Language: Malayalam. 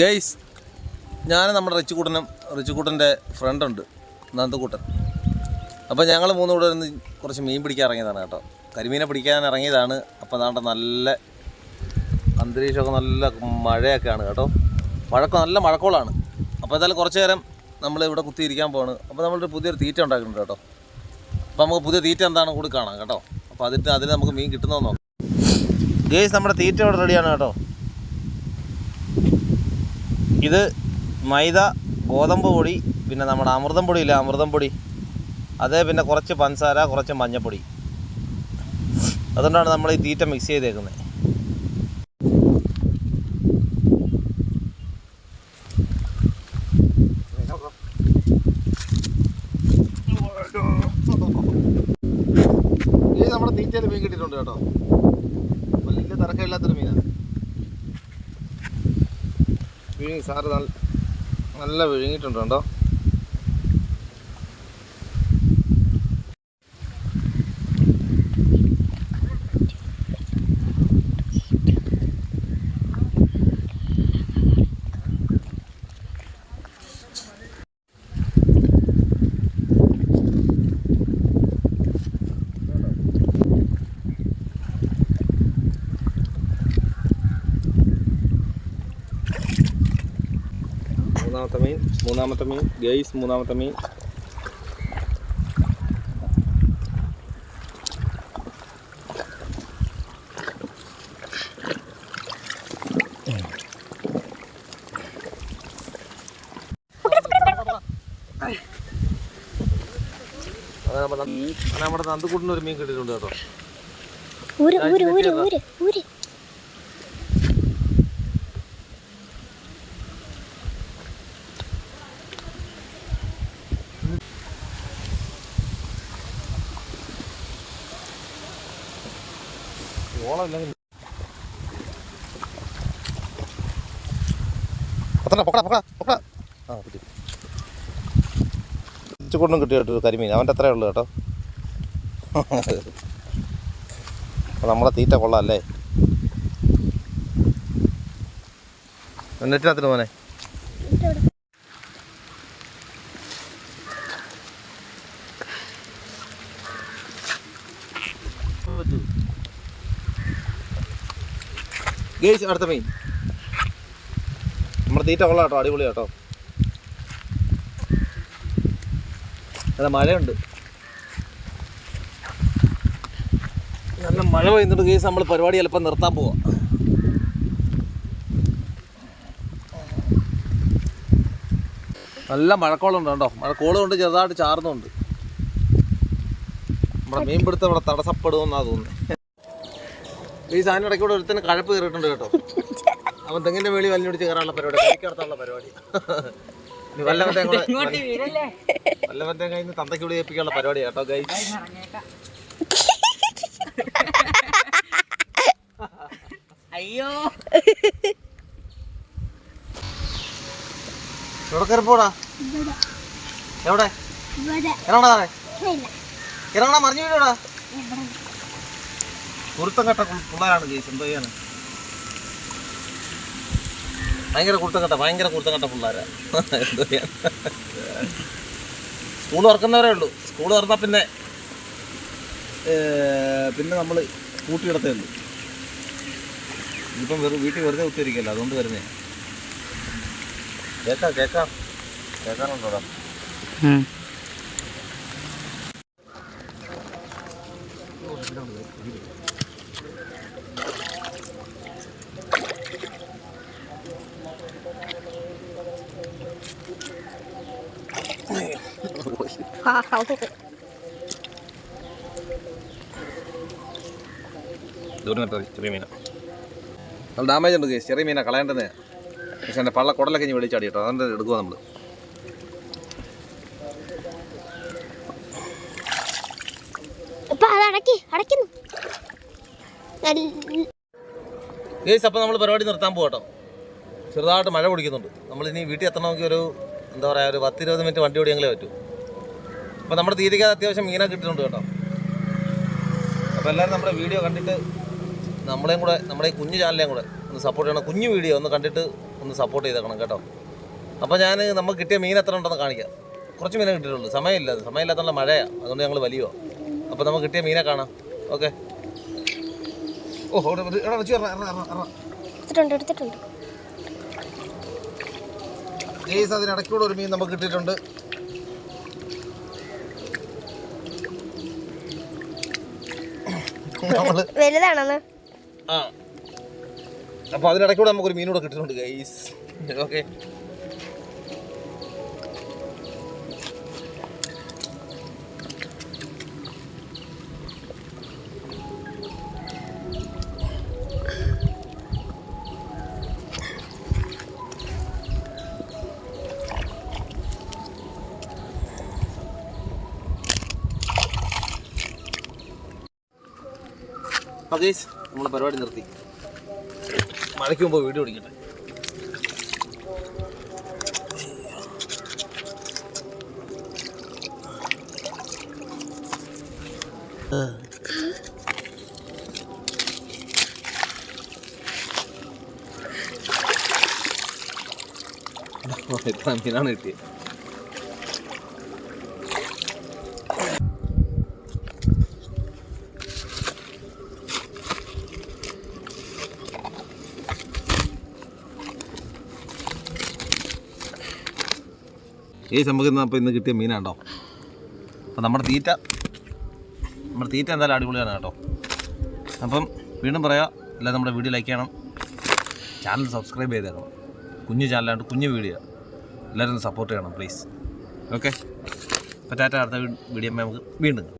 ഗൈസ് ഞാൻ നമ്മുടെ റിച്ചുകൂട്ടനും റിച്ചുകൂട്ടന്റെ ഫ്രണ്ടുണ്ട് നന്ദുകൂട്ടൻ. അപ്പോൾ ഞങ്ങൾ മൂന്നും കൂടെ ഇരുന്ന് കുറച്ച് മീൻ പിടിക്കാൻ ഇറങ്ങിയതാണ് കേട്ടോ. കരിമീനെ പിടിക്കാൻ ഇറങ്ങിയതാണ്. അപ്പോൾ നാട്ടെ നല്ല അന്തരീക്ഷമൊക്കെ നല്ല മഴയൊക്കെയാണ് കേട്ടോ. മഴക്ക നല്ല മഴക്കോളാണ്. അപ്പോൾ എന്തായാലും കുറച്ച് നേരം നമ്മൾ ഇവിടെ കുത്തിയിരിക്കാൻ പോവാണ്. അപ്പോൾ നമ്മളൊരു പുതിയൊരു തീറ്റ ഉണ്ടാക്കുന്നുണ്ട് കേട്ടോ. അപ്പോൾ നമുക്ക് പുതിയ തീറ്റ എന്താണ് കൂടി കാണാം കേട്ടോ. അപ്പോൾ അതിട്ട് അതിൽ നമുക്ക് മീൻ കിട്ടുന്നോ നോക്കാം. ഗേസ് നമ്മുടെ തീറ്റ ഇവിടെ റെഡിയാണ് കേട്ടോ. ഇത് മൈദ ഗോതമ്പ് പൊടി പിന്നെ നമ്മുടെ അമൃതം പൊടി ഇല്ല? അമൃതം പൊടി. അതേ പിന്നെ കുറച്ച് പഞ്ചസാര കുറച്ച് മഞ്ഞപ്പൊടി. അതുകൊണ്ടാണ് നമ്മൾ ഈ തീറ്റ മിക്സ് ചെയ്തേക്കുന്നത് നമ്മുടെ തീറ്റയിൽ മീൻ കിട്ടിയിട്ടുണ്ട് കേട്ടോ വലിയ തിരക്കില്ലാത്തൊരു മീനാണ് വിഴുങ്ങി സാറ് നല്ല വിഴുങ്ങിയിട്ടുണ്ട് കേട്ടോ മൂന്നാമത്തെ മീൻ മൂന്നാമത്തെ മീൻ ഗെയ്സ് മൂന്നാമത്തെ മീൻ. നമ്മുടെ നന്ദുകൂട്ടിന് ഒരു മീൻ കിട്ടിയിട്ടുണ്ട് കേട്ടോ. ഊര് പൊക്കടാ പൊക്കടാ പൊക്കടാ പൊക്കടാ. ആ കിട്ടി ഉച്ചക്കൊണ്ടും കിട്ടി കേട്ടോ കരിമീൻ. അവന്റെ അത്രേ ഉള്ളൂ കേട്ടോ. അപ്പോൾ നമ്മളെ തീറ്റ കൊള്ളാം അല്ലേ എന്നിട്ടിനകത്തിന് മോനെ ഗേസ് അടുത്ത മീൻ. നമ്മുടെ തീറ്റ കൊള്ളാം കേട്ടോ അടിപൊളി കേട്ടോ. നല്ല മഴയുണ്ട്. നല്ല മഴ പെയ്യുന്നുണ്ട് കേസ് നമ്മൾ പരിപാടി ചിലപ്പോൾ നിർത്താൻ പോവാം. നല്ല മഴക്കോളുണ്ട് കേട്ടോ മഴക്കോൾ കൊണ്ട് ചെറുതായിട്ട് ചാർന്നുണ്ട് നമ്മുടെ മീൻപിടുത്തം ഇവിടെ തടസ്സപ്പെടുമെന്നാണ് തോന്നുന്നത് ഈ സാധനം ഇടയ്ക്ക് കൂടെ ഒരുത്തന്നെ കഴപ്പ് കയറിയിട്ടുണ്ട് കേട്ടോ. അവൻ തെങ്ങിന്റെ വേളി വലിഞ്ഞൊടിച്ച് കയറാനുള്ള പരിപാടി. കഴിക്കടത്തുള്ള പരിപാടി. ഇനി വല്ലവന്റെ കൂടെ വല്ലവന്റെ കയ്യിൽ നിന്ന് തന്തയ്ക്ക് വിളി ഏൽപ്പിക്കാനുള്ള പരിപാടി കേട്ടോ അയ്യോ. എവിടെ കയറി പോടാ? എവിടെ? ഇറങ്ങടാ മറിഞ്ഞു വീടാ കുരുത്തം കെട്ട പിള്ളേരാണ് ഗൈസ് എന്തോ ചെയ്യാൻ ഭയങ്കര കുരുത്തം കെട്ട ഭയങ്കര കുരുത്തം കെട്ട പിള്ളേരാണ് എന്തോ ചെയ്യാൻ സ്കൂൾ തുറക്കുന്നവരേ ഉള്ളൂ. സ്കൂൾ തുറന്നാൽ പിന്നെ പിന്നെ നമ്മൾ കൂട്ടിയിടത്തേ ഉള്ളൂ. ഇപ്പം വെറും വീട്ടിൽ വെറുതെ കുത്തിരിക്കല്ലോ അതുകൊണ്ട് വരുന്നേ. കേക്കാം കേക്കാം. കേൾക്കാറുണ്ടോടാ ദൂരം നിർത്താതെ ചെറിയ മീന. നല്ല ഡാമേജ് ഉണ്ട് കേസ് ചെറിയ മീന കളയേണ്ടതേ. പക്ഷെ എന്റെ പള്ള കുടലൊക്കെ ഇനി വെളിച്ചാടി കേട്ടോ അതുകൊണ്ട് എടുക്കുക നമ്മൾ ഗേസ് അപ്പോൾ നമ്മൾ പരിപാടി നിർത്താൻ പോകട്ടോ ചെറുതായിട്ട് മഴ പിടിക്കുന്നുണ്ട്. നമ്മളിനി വീട്ടിൽ എത്തണമെങ്കിൽ ഒരു എന്താ പറയുക ഒരു പത്തിരുപത് മിനിറ്റ് വണ്ടി ഓടിയെങ്കിലേ പറ്റൂ. അപ്പോൾ നമ്മുടെ തീറ്റയ്ക്ക് അത്യാവശ്യം മീനൊക്കെ കിട്ടുന്നുണ്ട് കേട്ടോ. അപ്പോൾ എല്ലാവരും നമ്മുടെ വീഡിയോ കണ്ടിട്ട് നമ്മളെയും കൂടെ നമ്മുടെ ഈ കുഞ്ഞു ചാനലിനെയും കൂടെ ഒന്ന് സപ്പോർട്ട് ചെയ്യണം. കുഞ്ഞു വീഡിയോ ഒന്ന് കണ്ടിട്ട് ഒന്ന് സപ്പോർട്ട് ചെയ്തേക്കണം കേട്ടോ. അപ്പോൾ ഞാൻ നമുക്ക് കിട്ടിയ മീൻ എത്ര ഉണ്ടെന്ന് കാണിക്കാം. കുറച്ച് മീനെ കിട്ടിയിട്ടുള്ളൂ. സമയമില്ല സമയമില്ലാത്തതുകൊണ്ട് മഴയാണ് അതുകൊണ്ട് ഞങ്ങൾ വലിയോ അപ്പോൾ നമുക്ക് കിട്ടിയ മീനെ കാണാം. ഓക്കെ. ഓഹോ. എടുത്തിട്ടുണ്ട് എടുത്തിട്ടുണ്ട്. അതിനിടയ്ക്കൂടെ ഒരു മീൻ നമുക്ക് കിട്ടിയിട്ടുണ്ട്. നമ്മൾ വലുതാണെന്ന്. ആ. അപ്പോൾ അതിനിടയ്ക്കൂടെ നമുക്കൊരു മീനൂടെ കിട്ടുന്നുണ്ട് ഗൈസ് ഓക്കെ അപ്പോൾ ഗൈസ് നമ്മൾ പരിപാടി നിർത്തി. മഴയ്ക്ക് മുമ്പ് വീഡിയോ പിടിക്കട്ടെ എത്ര മീനാണ് കിട്ടിയത് ഈ നമുക്ക് ഇന്ന് അപ്പോൾ ഇന്ന് കിട്ടിയ മീനാണ്ടോ അപ്പോൾ നമ്മുടെ തീറ്റ നമ്മുടെ തീറ്റ എന്തായാലും അടിപൊളിയാണ് കേട്ടോ. അപ്പം വീണ്ടും പറയാം അല്ല നമ്മുടെ വീഡിയോ ലൈക്ക് ചെയ്യണം. ചാനൽ സബ്സ്ക്രൈബ് ചെയ്തേക്കണം. കുഞ്ഞു ചാനലാണ്ട് കുഞ്ഞു വീഡിയോ. എല്ലാവരും സപ്പോർട്ട് ചെയ്യണം പ്ലീസ് ഓക്കെ അപ്പോൾ ടാറ്റ അടുത്ത വീഡിയോ നമുക്ക് വീണ്ടും.